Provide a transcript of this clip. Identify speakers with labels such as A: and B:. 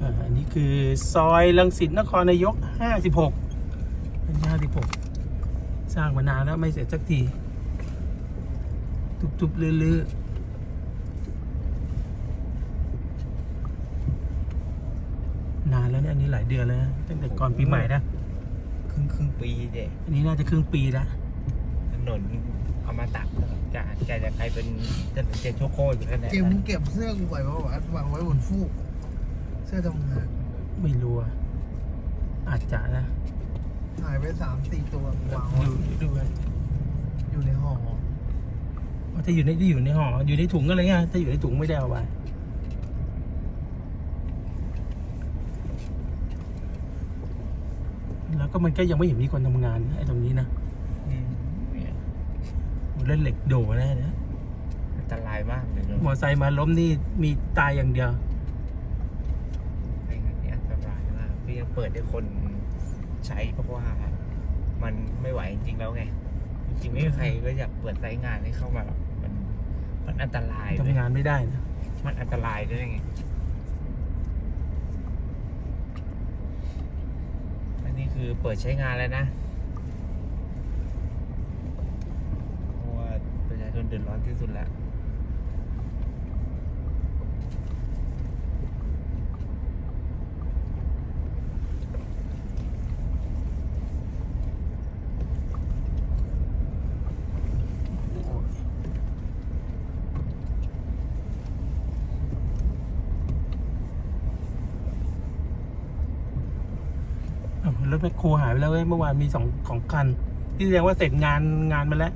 A: อ่าอันนี้คือซอยลังสิตนครนายก 56อันนี้56 สร้างมานานแล้วไม่เสร็จสักที ทุบๆลื้อๆนานแล้วเนี่ย อันนี้หลายเดือนแล้วนะตั้งแต่ก่อนปีใหม่นะ
B: ครึ่งครึ่งปีเด็
A: อันนี้น่าจะครึ่งปีแล้ว
B: ถนนเอามาตัดจะจะจะใครเป็นจะเป็นเจนโชโคอยู่แค่ไหน
C: เจมมึงเก็บเสื้อกูไว้เพราะว่าวางไว้บนฟูก เสื้อทำงาน
A: ไม่รู้อะอาจจะนะ
C: หายไปสามสี่ตัววางไว้
A: ดูดูกัน
C: อยู่ในห่อ
A: ว่าถ้าอยู่ในที่อยู่ในห่ออยู่ในถุงก็เลยไงถ้าอยู่ในถุงไม่ได้เอาไปแล้วก็มันก็ยังไม่เห็นมีคนทำงานไอ้ตรงนี้นะ
B: อืมเนี่ย
A: โอ้เล่นเหล็กโดแน่นะ
B: อันตรายมากเลยเนอะ
A: มอไซค์มาล้มนี่มีตายอย่างเดียว
B: ไอ้งานนี้อันตรายมากพี่ยังเปิดให้คนใช้เพราะว่ามันไม่ไหวจริงๆแล้วไง จริงๆไม่มีใครก็อยากเปิดไซต์งานให้เข้ามาหรอกมันมันอันตรายเลย
A: ทำงานไม่ได้นะ
B: มันอันตรายด้วยไงอันนี้คือเปิดใช้งานแล้วนะเพราะว่าประชาชนเดือดร้อนที่สุดแล้ว
A: อ้าว รถแมคโครหายไปแล้วเว้ยเมื่อวานมีสองของคันที่แสดงว่าเสร็จงานงานมาแล้ว